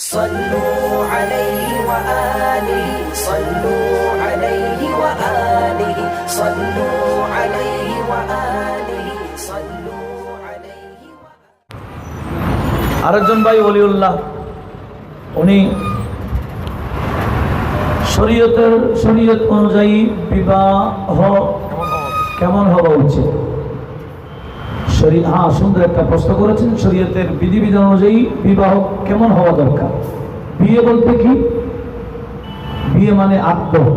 صلوا عليه وآله صلوا عليه وآله صلوا عليه وآله صلوا عليه وآله আরেকজন ভাই অলিউল্লাহ উনি শরীয়তের শরীয়ত অনুযায়ী বিবাহ কেমন হওয়া উচিত শরী- হ্যাঁ সুন্দর একটা প্রশ্ন করেছেন, শরীয়তের বিধিবিধান অনুযায়ী বিবাহ কেমন হওয়া দরকার? বিয়ে বলতে কি? বিয়ে মানে আত্ম।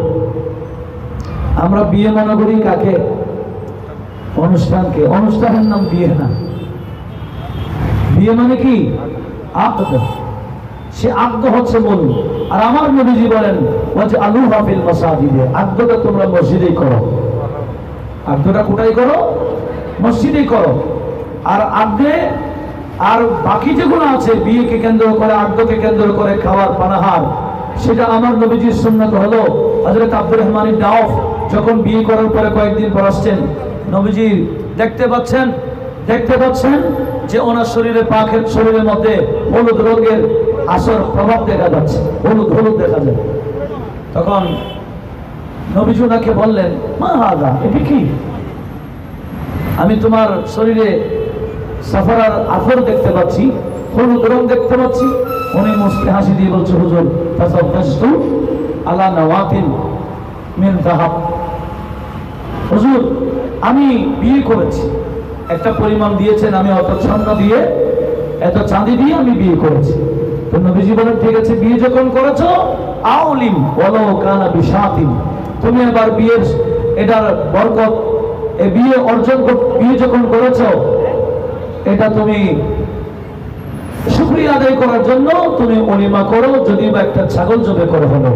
আমরা বিয়ে মনে করি কাকে? অনুষ্ঠানকে। অনুষ্ঠানের নাম বিয়ে না। বিয়ে মানে কি? আব্দ সে আব্দ হচ্ছে মূল। আর আমার নবীজি বলেন বলছে আলু হাফিল মসাজিদে। আব্দটা তোমরা মসজিদেই করো। আব্দটা কোথায় করো? মসজিদেই করো। আর আব্দে আর বাকি যেগুলো আছে, বিয়েকে কেন্দ্র করে আব্দকে কেন্দ্র করে খাওয়ার পানাহার, সেটা আমার নবীজির সুন্নত হলো। হজরত আব্দুর রহমান ডাউফ যখন বিয়ে করার পরে কয়েকদিন পর আসছেন, নবীজি দেখতে পাচ্ছেন দেখতে পাচ্ছেন যে ওনার শরীরে, পাখের শরীরের মধ্যে হলুদ রঙের আসর প্রভাব দেখা যাচ্ছে, হলুদ হলুদ দেখা যায়। তখন নবীজি ওনাকে বললেন, মা হাদা, এটি কি? আমি তোমার শরীরে সাফারার আফর দেখতে পাচ্ছি হলুদ রং দেখতে পাচ্ছি। উনি মুসকে হাসি দিয়ে বলছে, হুজুর, তাসাব্বাস্তু আলা নওয়াতিন হুজুর, আমি বিয়ে করেছি। একটা পরিমাণ দিয়েছেন আমি, অত স্বর্ণ দিয়ে, এত চাঁদি দিয়ে আমি বিয়ে করেছি। তো নবীজি বলেন, ঠিক আছে, বিয়ে যখন করেছ, আউলিম বলো কানা বিশাতিম তুমি এবার বিয়ের এটার বরকত এ বিয়ে অর্জন বিয়ে যখন করেছ, এটা তুমি শুক্রিয়া আদায় করার জন্য তুমি অলিমা করো, যদি বা একটা ছাগল জবে করে হলো।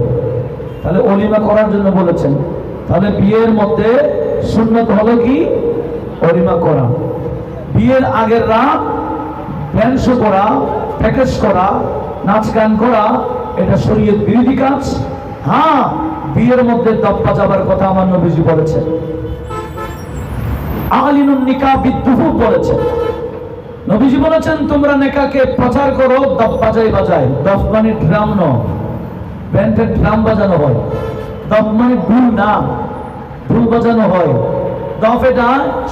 তাহলে অলিমা করার জন্য বলেছেন। তাহলে বিয়ের মধ্যে সুন্নত হলো কি? অলিমা করা। বিয়ের আগের রাত ড্যান্স করা, প্যাকেজ করা, নাচ গান করা, এটা শরীয়ত বিরোধী কাজ। হ্যাঁ বিয়ের মধ্যে দপ্পা যাবার কথা আমার নবীজি বলেছেন। নিকা বলেছেন, তোমরা প্রচার করো বাজাই মানে ড্রাম ন ড্রাম বাজানো হয়। দপ মানে না বাজানো হয়।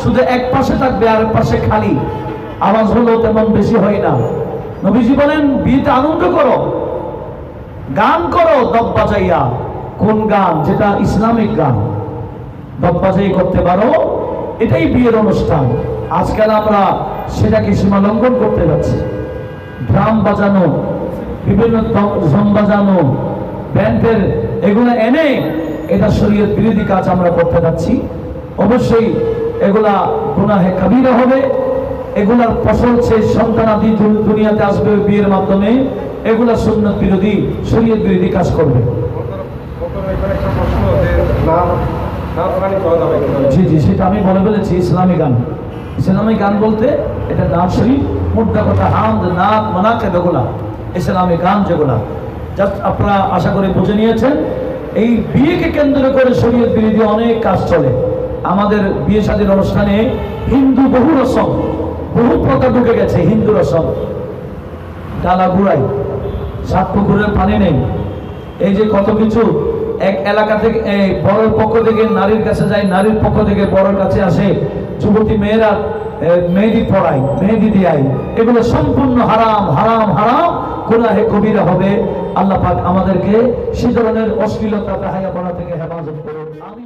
শুধু এক পাশে থাকবে, আর পাশে খালি। আওয়াজ হলো তেমন বেশি হয় না। নবীজি বলেন, বিয়েতে আনন্দ করো, গান করো দপ বাজাইয়া। কোন গান? যেটা ইসলামিক গান। দপ্পাজাই করতে পারো এটাই বিয়ের অনুষ্ঠান। আজকাল আমরা সেটাকে সীমা লঙ্ঘন করতে যাচ্ছি। ড্রাম বাজানো, বিভিন্ন ঝম বাজানো, ব্যান্ডের এগুলো এনে এটা শরীয়ত বিরোধী কাজ আমরা করতে যাচ্ছি। অবশ্যই এগুলা গুনাহে কাবিরা হবে। এগুলার ফসল সে সন্তানাদি দুনিয়াতে আসবে বিয়ের মাধ্যমে। এগুলা সুন্নত বিরোধী, শরীয়ত বিরোধী কাজ করবে। জি জি, সেটা আমি বলে ফেলেছি, ইসলামী গান। ইসলামী গান বলতে এটা নাচ শরীফ কথা, হামদ, নাক, মানাকে, বেগুলা। ইসলামী গান যেগুলা। জাস্ট আপনারা আশা করি বুঝে নিয়েছেন, এই বিয়েকে কেন্দ্র করে শরীয়ত বিরোধী অনেক কাজ চলে। আমাদের বিয়ে শাদীর অনুষ্ঠানে হিন্দু বহু রসম, বহু প্রথা ঢুকে গেছে হিন্দু রসম। ডালা ঘুরাই সাত পুকুরের পানি নেই। এই যে কত কিছু এক এলাকা থেকে বড়র পক্ষ থেকে নারীর কাছে যায় নারীর পক্ষ থেকে বড়ের কাছে আসে যুবতী মেয়েরা মেহেদি পড়াই মেহেদি দিয়াই এগুলো সম্পূর্ণ হারাম হারাম হারাম, গুনাহে কবিরা হবে। আল্লাহ পাক আমাদেরকে সে ধরনের অশ্লীলতা হায়া পড়া থেকে হেফাজত করুন। আমি